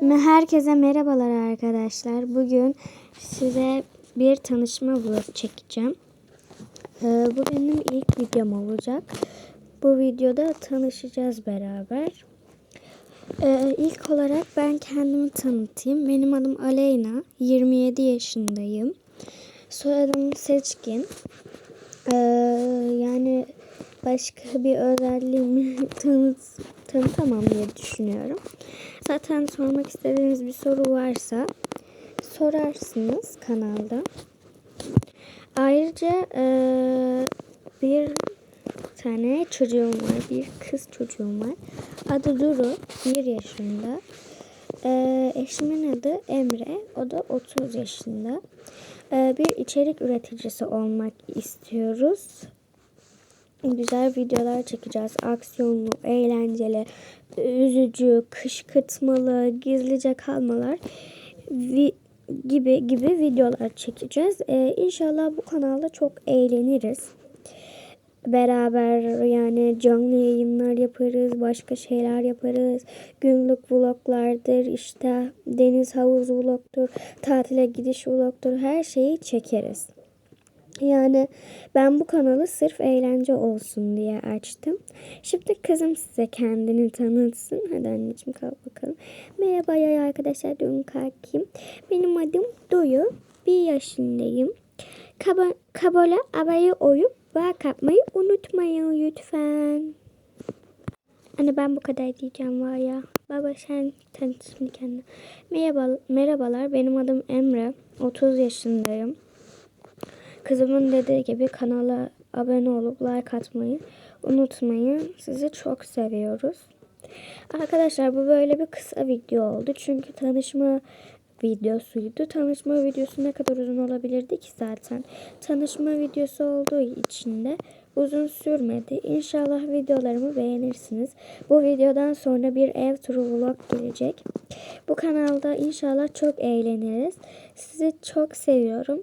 Herkese merhabalar arkadaşlar. Bugün size bir tanışma vlog çekeceğim. Ee, Bu benim ilk videom olacak. Bu videoda tanışacağız beraber. Ee, İlk olarak ben kendimi tanıtayım. Benim adım Aleyna. 27 yaşındayım. Soyadım Seçkin. Başka bir özelliğimi tanıt, tanıtamam diye düşünüyorum. Zaten sormak istediğiniz bir soru varsa sorarsınız kanalda. Ayrıca eee, bir tane çocuğum var. Bir kız çocuğum var. Adı Duru. Bir yaşında. Eee, eşimin adı Emre. O da 30 yaşında. Eee, bir içerik üreticisi olmak istiyoruz güzel videolar çekeceğiz. Aksiyonlu, eğlenceli, üzücü, kışkırtmalı, gizlice kalmalar vi- gibi gibi videolar çekeceğiz. Ee, inşallah bu kanalda çok eğleniriz. Beraber yani canlı yayınlar yaparız, başka şeyler yaparız. Günlük vloglardır, işte deniz havuz vlogtur, tatile gidiş vlogtur, her şeyi çekeriz. Yani ben bu kanalı sırf eğlence olsun diye açtım. Şimdi kızım size kendini tanıtsın. Hadi anneciğim kalk bakalım. Merhaba ya arkadaşlar. Dün kalkayım. Benim adım Duyu. Bir yaşındayım. Kaba, kabala abone olup like atmayı unutmayın lütfen. Anne ben bu kadar diyeceğim var ya. Baba sen tanıt şimdi kendini. Merhaba, merhabalar benim adım Emre. 30 yaşındayım. Kızımın dediği gibi kanala abone olup like atmayı unutmayın. Sizi çok seviyoruz. Arkadaşlar bu böyle bir kısa video oldu. Çünkü tanışma videosuydu. Tanışma videosu ne kadar uzun olabilirdi ki zaten. Tanışma videosu olduğu için de uzun sürmedi. İnşallah videolarımı beğenirsiniz. Bu videodan sonra bir ev turu vlog gelecek. Bu kanalda inşallah çok eğleniriz. Sizi çok seviyorum.